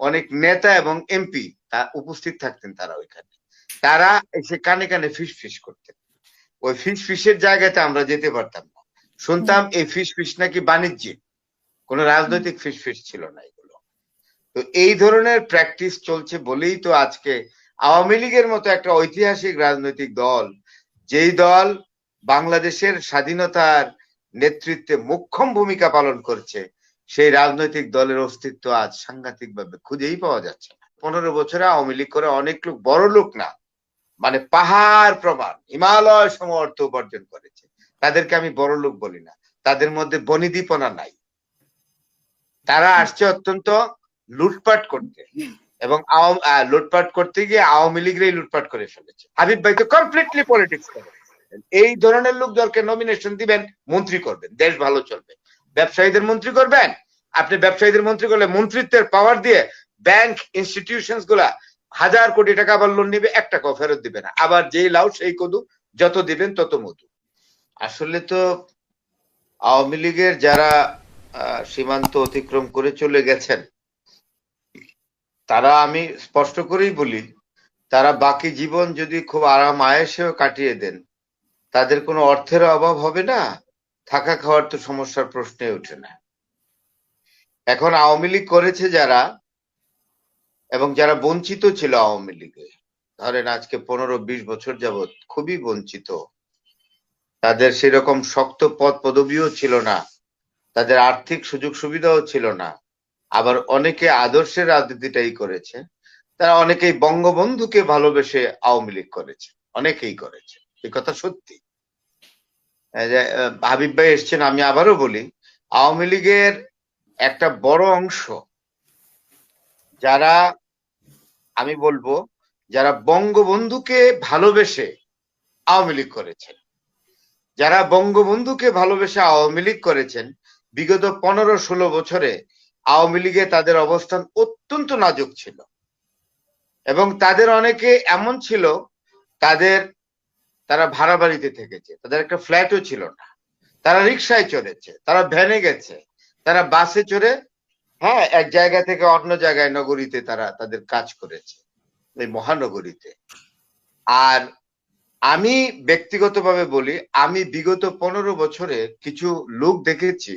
অনেক নেতা এবং এমপি তা উপস্থিত থাকতেন তারা ওইখানে। তারা এসে কানে কানে ফিস ফিস করতেন। ওই ফিস ফিসের জায়গাতে আমরা যেতে পারতাম না। শুনতাম এই ফিস ফিস নাকি বাণিজ্যিক। কোন রাজনৈতিক ফিস ফিস ছিল না এগুলো। তো এই ধরনের প্র্যাকটিস চলছে বলেই তো আজকে আওয়ামী লীগের মতো একটা ঐতিহাসিক রাজনৈতিক দল যেই দল বাংলাদেশের স্বাধীনতার নেতৃত্বে মুখ্যম ভূমিকা পালন করছে সেই রাজনৈতিক দলের অস্তিত্ব আজ সাংঘাতিক ভাবে খুঁজেই পাওয়া যাচ্ছে পনেরো বছরে আওয়ামী লীগ করে অনেক লোক বড় লোক না মানে পাহাড় প্রমাণ, হিমালয় সম অর্থ উপার্জন করেছে। তাদেরকে আমি বড় লোক বলি না, তাদের মধ্যে বনিদীপনা নাই। তারা আসছে অত্যন্ত লুটপাট করতে এবং লুটপাট করতে গিয়ে আওয়ামী লীগরাই লুটপাট করে ফেলেছে। হাবিব ভাই তো কমপ্লিটলি পলিটিক্স করে। এই ধরনের লোক দলকে নমিনেশন দিবেন, মন্ত্রী করবেন, দেশ ভালো চলবে। ব্যবসায়ীদের মন্ত্রী করবেন আপনি ব্যবসায়ীদের মন্ত্রী করলে মন্ত্রিত্বের পাওয়ার দিয়ে ব্যাংক ইনস্টিটিউশনগুলা হাজার কোটি টাকা আবার লোন নিবে, এক টাকাও ফেরত দিবে না। আবার যেই লাউ, সেই কদু, যত দিবেন তত মধু। আসলে তো আওয়ামী লীগের যারা সীমান্ত অতিক্রম করে চলে গেছেন, তারা আমি স্পষ্ট করেই বলি, তারা বাকি জীবন যদি খুব আরাম আয়েসেও কাটিয়ে দেন, তাদের কোনো অর্থের অভাব হবে না। থাকা খাওয়ার তো সমস্যার প্রশ্নে ওঠে না। এখন আওয়ামী লীগ করেছে যারা এবং যারা বঞ্চিত ছিল আওয়ামী লীগে, ধরেন আজকে পনেরো বিশ বছর যাবৎ খুবই বঞ্চিত। তাদের সেরকম শক্ত পদ পদবিও ছিল না, তাদের আর্থিক সুযোগ সুবিধাও ছিল না। আবার অনেকে আদর্শের রাজনীতিটাই করেছে, তারা অনেকেই বঙ্গবন্ধুকে ভালোবেসে আওয়ামী লীগ করেছে, অনেকেই করেছে এই কথা সত্যি। হাবিব ভাই এসছেন, আমি আবারও বলি, আওয়ামী লীগের একটা বড় অংশ যারা, আমি বলব, যারা বঙ্গবন্ধুকে ভালোবেসে আওয়ামী লীগ করেছেন। যারা বঙ্গবন্ধুকে ভালোবেসে আওয়ামী লীগ করেছেন, বিগত পনেরো ষোলো বছরে আওয়ামী লীগে তাদের অবস্থান অত্যন্ত নাজুক ছিল। এবং তাদের অনেকে এমন ছিল, তাদের, তারা ভাড়া বাড়িতে থেকেছে, তাদের একটা ফ্ল্যাটও ছিল না। তারা রিক্সায় চড়েছে, তারা ভ্যানে গেছে। তারা বাসে চড়ে হ্যাঁ এক জায়গা থেকে অন্য জায়গায় নগরীতে তারা তাদের কাজ করেছে এই মহানগরীতে। আর আমি ব্যক্তিগতভাবে বলি আমি বিগত পনেরো বছরে কিছু লোক দেখেছি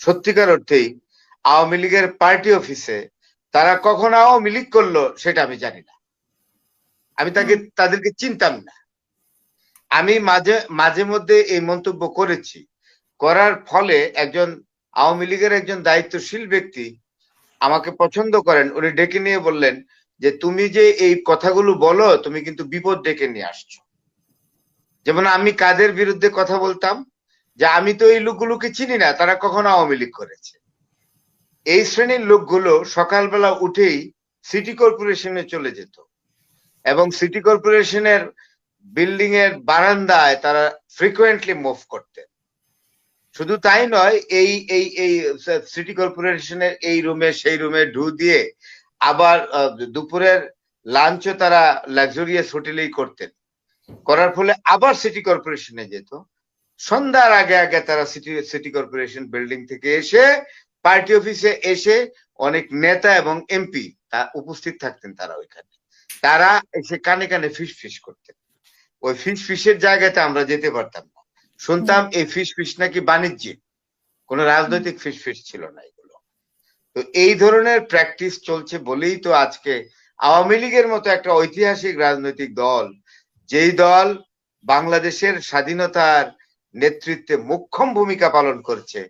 সত্যিকার অর্থেই আওয়ামী লীগের পার্টি অফিসে তারা কখন আওয়ামী লীগ করল সেটা আমি জানি না। আমি তাকে তাদেরকে চিনতাম না। আমি মাঝে মাঝে মধ্যে এই মন্তব্য করেছি। করার ফলে একজন আওয়ামী লীগের একজন দায়িত্বশীল ব্যক্তি আমাকে পছন্দ করেন, উনি ডেকে নিয়ে বললেন যে, তুমি যে এই কথাগুলো বলো, তুমি কিন্তু বিপদ ডেকে নিয়ে আসছো। যেমন আমি কাদের বিরুদ্ধে কথা বলতাম, যে আমি তো এই লোকগুলোকে চিনি না, তারা কখনো আওয়ামী লীগ করেছে। এই শ্রেণির লোকগুলো সকালবেলা উঠেই সিটি কর্পোরেশনে চলে যেত এবং সিটি কর্পোরেশনের বিল্ডিং এর বারান্দায় তারা ফ্রিকুয়েন্টলি মুভ করতেন। শুধু তাই নয়, এই এই এই সিটি কর্পোরেশনের এই রুমে, সেই রুমে ঢু দিয়ে আবার দুপুরের লাঞ্চও তারা লাক্সারিয়াস হোটেলেই করতেন। করার ফলে আবার সিটি কর্পোরেশনে যেত। সন্ধ্যার আগে আগে তারা সিটি সিটি কর্পোরেশন বিল্ডিং থেকে এসে পার্টি অফিসে এসে অনেক নেতা এবং এমপি তা উপস্থিত থাকতেন তারা ওইখানে। তারা এসে কানে কানে ফিস ফিস করতেন। ওই ফিস ফিসের জায়গাতে আমরা যেতে পারতাম শুনতাম এই ফিস ফিস নাকি বাণিজ্যিক? কোন রাজনৈতিক ফিস ফিস ছিল না এগুলো। তো এই ধরনের প্র্যাকটিস চলছে বলেই তো আজকে আওয়ামী লীগের মতো একটা ঐতিহাসিক রাজনৈতিক দল, যেই দল বাংলাদেশের স্বাধীনতার নেতৃত্বে মুখ্যম ভূমিকা পালন করছে,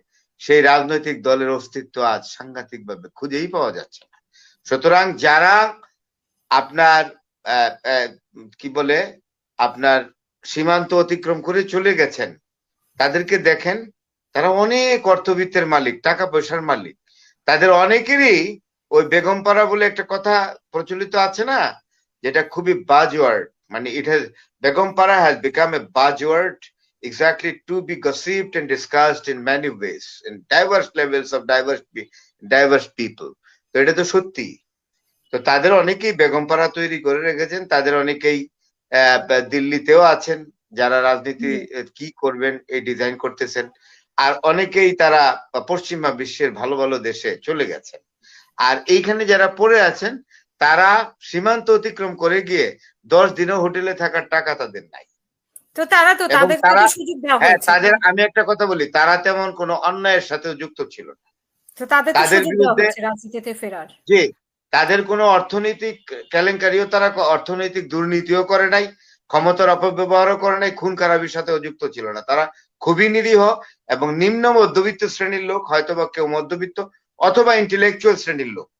সেই রাজনৈতিক দলের অস্তিত্ব আজ সাংঘাতিক ভাবে খুঁজেই পাওয়া যাচ্ছে না। সুতরাং যারা আপনার কি বলে, আপনার সীমান্ত অতিক্রম করে চলে গেছেন। তাদেরকে দেখেন, তারা অনেক অর্থবিত্তের মালিক টাকা পয়সার মালিক। তাদের অনেকেরই ওই বেগমপাড়া বলে একটা কথা প্রচলিত আছে না, যেটা খুবই বাজওয়ার্ড। মানে it has Begumpara has become a buzzword exactly to be gossiped and discussed in many ways, in diverse levels of diverse diverse people তো এটা তো সত্যি। তো তাদের অনেকেই বেগমপাড়া তৈরি করে রেখেছেন, তাদের অনেকেই দিল্লিতেও আছেন যারা রাজনীতি কি করবেন এই ডিজাইন করতেছেন। আর অনেকেই তারা পশ্চিমা বিশ্বের ভালো ভালো দেশে চলে গেছেন। আর এইখানে যারা পড়ে আছেন তারা সীমান্ত অতিক্রম করে গিয়ে দশ দিনও হোটেলে থাকার টাকা তাদের নাই। তো তারা তো তাদের সুযোগ দেওয়া হ্যাঁ হয়েছে। তাদের আমি একটা কথা বলি তারা তেমন কোনো অন্যায়ের সাথে যুক্ত ছিল না। তো তাদের বিরুদ্ধে- রাজনীতিতে ফেরার। যে তাদের কোনো অর্থনৈতিক কেলেঙ্কারিও তারা অর্থনৈতিক দুর্নীতিও করে নাই, ক্ষমতার অপব্যবহারও করে নাই, খুন খারাপির সাথেও যুক্ত ছিল না। তারা খুবই নিরীহ এবং নিম্ন মধ্যবিত্ত শ্রেণির লোক হয়তো বা কেউ মধ্যবিত্ত অথবা ইন্টেলেকচুয়াল শ্রেণির লোক।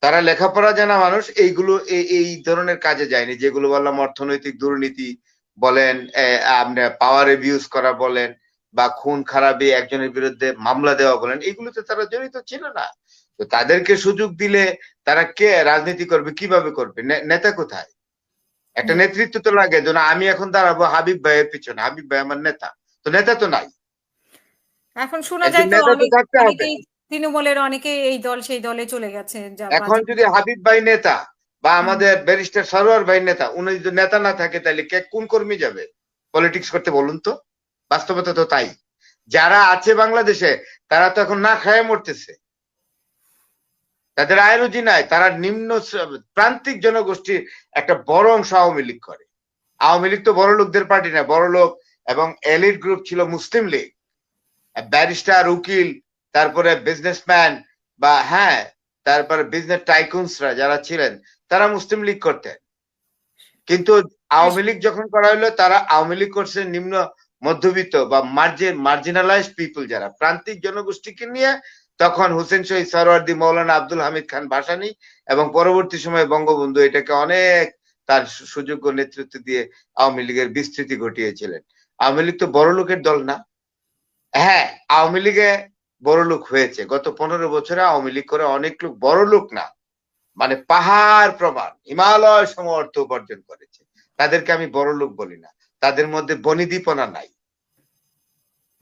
তারা লেখাপড়া জানা মানুষ, এইগুলো এই- ধরনের কাজে যায়নি, যেগুলো বললাম অর্থনৈতিক দুর্নীতি বলেন আপনার পাওয়ার এবিউজ করা বলেন বা খুন খারাপি, একজনের বিরুদ্ধে মামলা দেওয়া বলেন, এগুলোতে তারা জড়িত ছিল না। তো তাদেরকে সুযোগ দিলে তারা কে রাজনীতি করবে কীভাবে করবে? নেতা কোথায়? একটা নেতৃত্ব তো লাগে যেন আমি এখন দাঁড়াবো হাবিব ভাইয়ের পিছনে। হাবিব ভাই আমার নেতা। তো নেতা তো নাই। এখন শোনা যায় তৃণমূলের অনেকে এই দল সেই দলে চলে গেছে এখন যদি হাবিব ভাই নেতা বা আমাদের ব্যারিস্টার সরোয়ার ভাই নেতা উনি যদি নেতা না থাকে তাহলে কে কোন কর্মী যাবে? পলিটিক্স করতে বলুন তো। বাস্তবতা তো তাই। যারা আছে বাংলাদেশে তারা তো এখন না খায় মরতেছে। তাদের আয় রুজি নাই, তারা নিম্ন প্রান্তিক জনগোষ্ঠীর একটা বড় অংশ আওয়ামী লীগ করে। আওয়ামী লীগ তো বড় লোকদের পার্টি না, বড় লোক এবং এলিট গ্রুপ ছিল মুসলিম লীগ। ব্যারিস্টার, উকিল, তারপরে বিজনেসম্যান বা হ্যাঁ তারপরে বিজনেস টাইকুনসরা যারা ছিলেন, তারা মুসলিম লীগ করতেন। কিন্তু আওয়ামী লীগ যখন করা হলো, তারা আওয়ামী লীগ করছে নিম্ন মধ্যবিত্ত বা মার্জিন মার্জিনালাইজ পিপল যারা, প্রান্তিক জনগোষ্ঠীকে নিয়ে তখন হোসেন শহীদ সরওয়ার্দি, মৌলানা আব্দুল হামিদ খান ভাসানী এবং পরবর্তী সময়ে বঙ্গবন্ধু এটাকে অনেক তার সুযোগ্য নেতৃত্ব দিয়ে আওয়ামী লীগের বিস্তৃতি ঘটিয়েছিলেন। আওয়ামী লীগ তো বড় লোকের দল না? হ্যাঁ আওয়ামী লীগে বড় লোক হয়েছে। গত পনেরো বছরে আওয়ামী লীগ করে অনেক লোক বড় লোক না। মানে পাহাড় প্রমাণ, হিমালয় সম অর্থ উপার্জন করেছে। তাদেরকে আমি বড় লোক বলি না। তাদের মধ্যে বনিদীপনা নাই।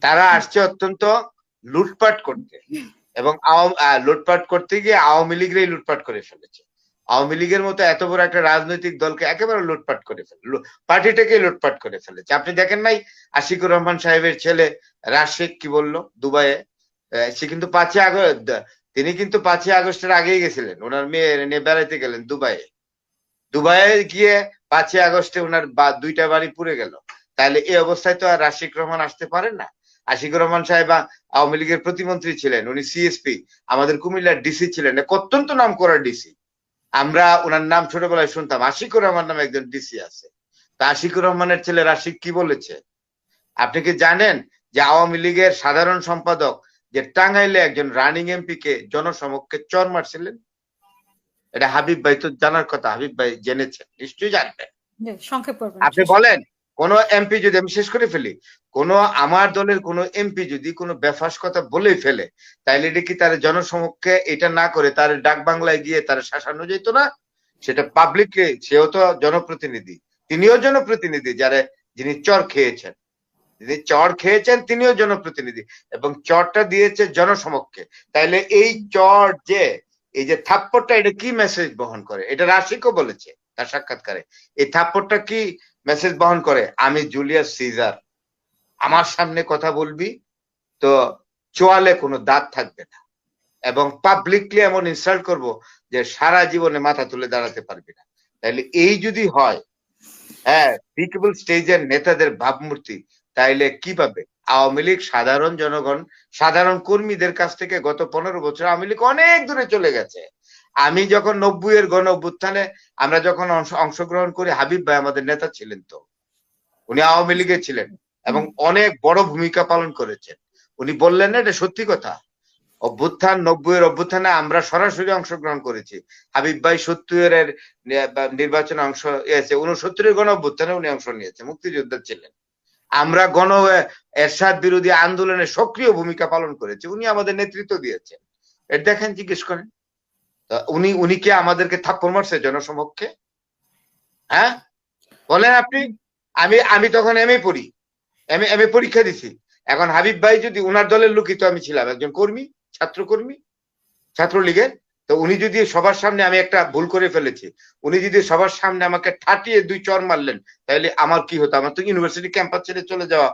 তারা আসছে অত্যন্ত লুটপাট করতে। এবং লুটপাট করতে গিয়ে আওয়ামী লীগরাই লুটপাট করে ফেলেছে। আওয়ামী লীগের মতো এত বড় একটা রাজনৈতিক দলকে একেবারে লুটপাট করে ফেলে পার্টিটাকে লুটপাট করে ফেলেছে। আপনি দেখেন নাই, আশিকুর রহমান সাহেবের ছেলে রাশেক কি বলল দুবাইয়ে? সে কিন্তু পাঁচই আগস্ট তিনি কিন্তু পাঁচই আগস্টের আগেই গেছিলেন। ওনার মেয়ে নিয়ে বেড়াইতে গেলেন দুবাইয়ে। দুবাইয়ে গিয়ে পাঁচই আগস্টে ওনার দুইটা বাড়ি পুড়ে গেল। তাহলে এই অবস্থায় তো আর রাশিক রহমান আসতে পারেন না। আশিকুর রহমান সাহেব আওয়ামী লীগের প্রতিমন্ত্রী ছিলেন উনি সিএসপি আমাদের কুমিল্লার ডিসি ছিলেন অত্যন্ত নাম করা ডিসি আমরা ওনার নাম ছোটবেলায় শুনতাম আশিকুর রহমান নামে একজন ডিসি আছে। তা আশিকুর রহমানের ছেলে রাশিক কি বলেছে? আপনি কি জানেন যে আওয়ামী লীগের সাধারণ সম্পাদক যে টাঙ্গাইলে একজন রানিং এমপি কে জনসমক্ষে চর মারছিলেন? এটা হাবিব ভাই তো জানার কথা হাবিব ভাই জেনেছেন নিশ্চয়ই জানবেন। সংক্ষেপ আপনি বলেন কোন এমপি যদি আমি শেষ করে ফেলি, কোন আমার দলের কোন এমপি যদি কোনো বেফাস কথা বলে ফেলে, তাইলে এটা কি তার জনসমক্ষে এটা না করে তার ডাক বাংলায় গিয়ে তার শাসানো যেত না? সেটা পাবলিককে সেও তো জনপ্রতিনিধি, তিনিও জনপ্রতিনিধি যারা যিনি চর খেয়েছেন। যিনি চর খেয়েছেন, তিনিও জনপ্রতিনিধি এবং চরটা দিয়েছে জনসমক্ষে। তাইলে এই চর যে, এই যে থাপ্পড়টা এটা কি মেসেজ বহন করে? এটা রাশিকও বলেছে তার সাক্ষাৎকারে। এই থাপ্পড়টা কি মেসেজ বহন করে, আমি জুলিয়াস সিজার। আমার সামনে কথা বলবি, তো চোয়ালে কোনো দাঁত থাকবে না। এবং পাবলিকলি এমন ইনসাল্ট করব যে সারা জীবনে মাথা তুলে দাঁড়াতে পারবি না। তাইলে এই যদি হয় হ্যাঁ পিকেবল স্টেজের নেতাদের ভাবমূর্তি, তাইলে কীভাবে আওয়ামী লীগ সাধারণ জনগণ, সাধারণ কর্মীদের কাছ থেকে গত পনেরো বছর আওয়ামী লীগ অনেক দূরে চলে গেছে। আমি যখন নব্বই এর গণ অভ্যুত্থানে আমরা যখন অংশগ্রহণ করি, হাবিব ভাই আমাদের নেতা ছিলেন তো। উনি আওয়ামী লীগে ছিলেন এবং অনেক বড় ভূমিকা পালন করেছেন। উনি বললেন না, এটা সত্যি কথা। অভ্যুত্থান নব্বই এর অভ্যুত্থানে আমরা সরাসরি অংশগ্রহণ করেছি। হাবিব ভাই সত্তরের নির্বাচনে অংশ ইয়েছে উনসত্তরের গণ অভ্যুত্থানে উনি অংশ নিয়েছে, মুক্তিযোদ্ধা ছিলেন। আমরা গণ এরশাদ বিরোধী আন্দোলনে সক্রিয় ভূমিকা পালন করেছি, উনি আমাদের নেতৃত্ব দিয়েছেন। এর দেখেন, জিজ্ঞেস করেন। উনি উনি কি আমাদেরকে থাপ্পড় মারছে জনসমক্ষে? হ্যাঁ? বলেন আপনি, আমি আমি তখন এম এ পড়ি। এম এ পরীক্ষা দিছি। এখন হাবিব ভাই যদি উনার দলের লোকই তো আমি ছিলাম, একজন কর্মী ছাত্র কর্মী ছাত্রলীগের, তো উনি যদি সবার সামনে আমি একটা ভুল করে ফেলেছি, উনি যদি সবার সামনে আমাকে ঠাটিয়ে দুই চর মারলেন, তাহলে আমার কি হতো? আমার তো ইউনিভার্সিটি ক্যাম্পাস ছেড়ে চলে যাওয়া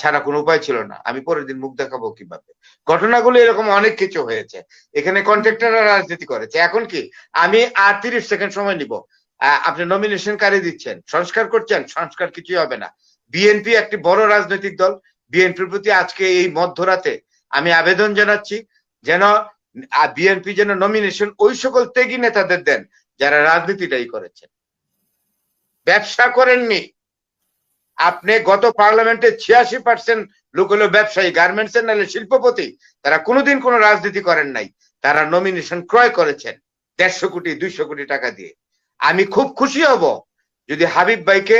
ছাড়া কোনো উপায় ছিল না। আমি পরের দিন মুখ দেখাবো কীভাবে। ঘটনাগুলো এরকম অনেক কিছু হয়েছে। এখানে কন্ট্রাক্টররা রাজনীতি করেছে। এখন কি? আমি আর তিরিশ সেকেন্ড সময় নিব। আপনি নমিনেশন কারে দিচ্ছেন? সংস্কার করছেন? সংস্কার কিছুই হবে না। বিএনপি একটি বড় রাজনৈতিক দল। বিএনপির প্রতি আজকে এই মধ্যরাতে আমি আবেদন জানাচ্ছি যেন বিএনপি যেন নমিনেশন ওই সকল ত্যাগী নেতাদের দেন যারা রাজনীতিটাই করেছেন। ব্যবসা করেননি। আপনি গত পার্লামেন্টে ছিয়াশি পার্সেন্ট লোক হলো ব্যবসায়ী গার্মেন্টস এর নাহলে শিল্পপতি। তারা কোনোদিন কোনো রাজনীতি করেন নাই। তারা নমিনেশন ক্রয় করেছেন দেড়শো কোটি, দুইশো কোটি টাকা দিয়ে। আমি খুব খুশি হব যদি হাবিব ভাইকে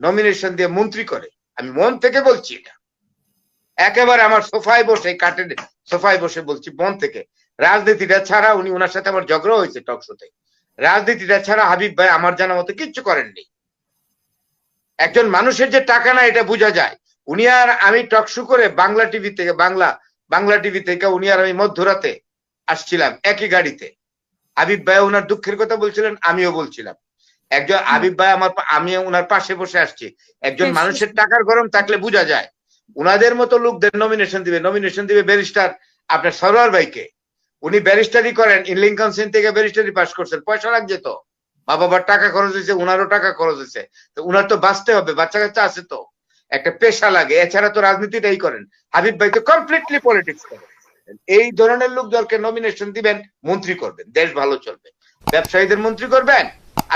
নমিনেশন দিয়ে মন্ত্রী করে। আমি মন থেকে বলছি এটা। একেবারে আমার সোফায় বসে কাটে সোফায় বসে বলছি মন থেকে। রাজনীতিটা ছাড়া উনি ওনার সাথে আমার ঝগড়া হয়েছে টক শোতে রাজনীতিটা ছাড়া হাবিব ভাই আমার জানা মতো কিচ্ছু করেননি। একজন মানুষের যে টাকা না এটা বোঝা যায়। উনি আর আমি টকশো করে বাংলা টিভি থেকে বাংলা বাংলা টিভি থেকে উনি আর আমি মধ্যরাতে আসছিলাম একই গাড়িতে। হাবিব ভাই ওনার দুঃখের কথা বলছিলেন আমিও বলছিলাম। একজন হাবিব ভাই আমার আমি ওনার পাশে বসে আসছি। একজন মানুষের টাকার গরম থাকলে বোঝা যায়। উনাদের মতো লোকদের নমিনেশন দিবে নমিনেশন দিবে ব্যারিস্টার আপনার সরোয়ার ভাইকে। উনি ব্যারিস্টারি করেন লিঙ্কন সেন থেকে ব্যারিস্টারি পাস করছেন পয়সা লাগছে তো। মা বাবার টাকা খরচ হয়েছে, উনারও টাকা খরচ হয়েছে। তো উনার তো বাঁচতে হবে বাচ্চা কাচ্চা আছে তো। একটা পেশা লাগে, এছাড়া তো রাজনীতিটাই করেন। হাবিব ভাই তো কমপ্লিটলি পলিটিক্স করেন এই ধরনের লোকদেরকে নমিনেশন দিবেন, মন্ত্রী করবেন, দেশ ভালো চলবে। ব্যবসায়ীদের মন্ত্রী করবেন,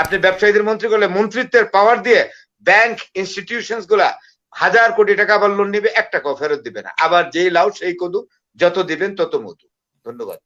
আপনি ব্যবসায়ীদের মন্ত্রী করলে মন্ত্রিত্বের পাওয়ার দিয়ে ব্যাংক ইনস্টিটিউশনগুলা হাজার কোটি টাকা আবার লোন নিবে, এক টাকাও ফেরত দিবে না। আবার যেই লাউ সেই কদু, যত দিবেন তত মধু। ধন্যবাদ।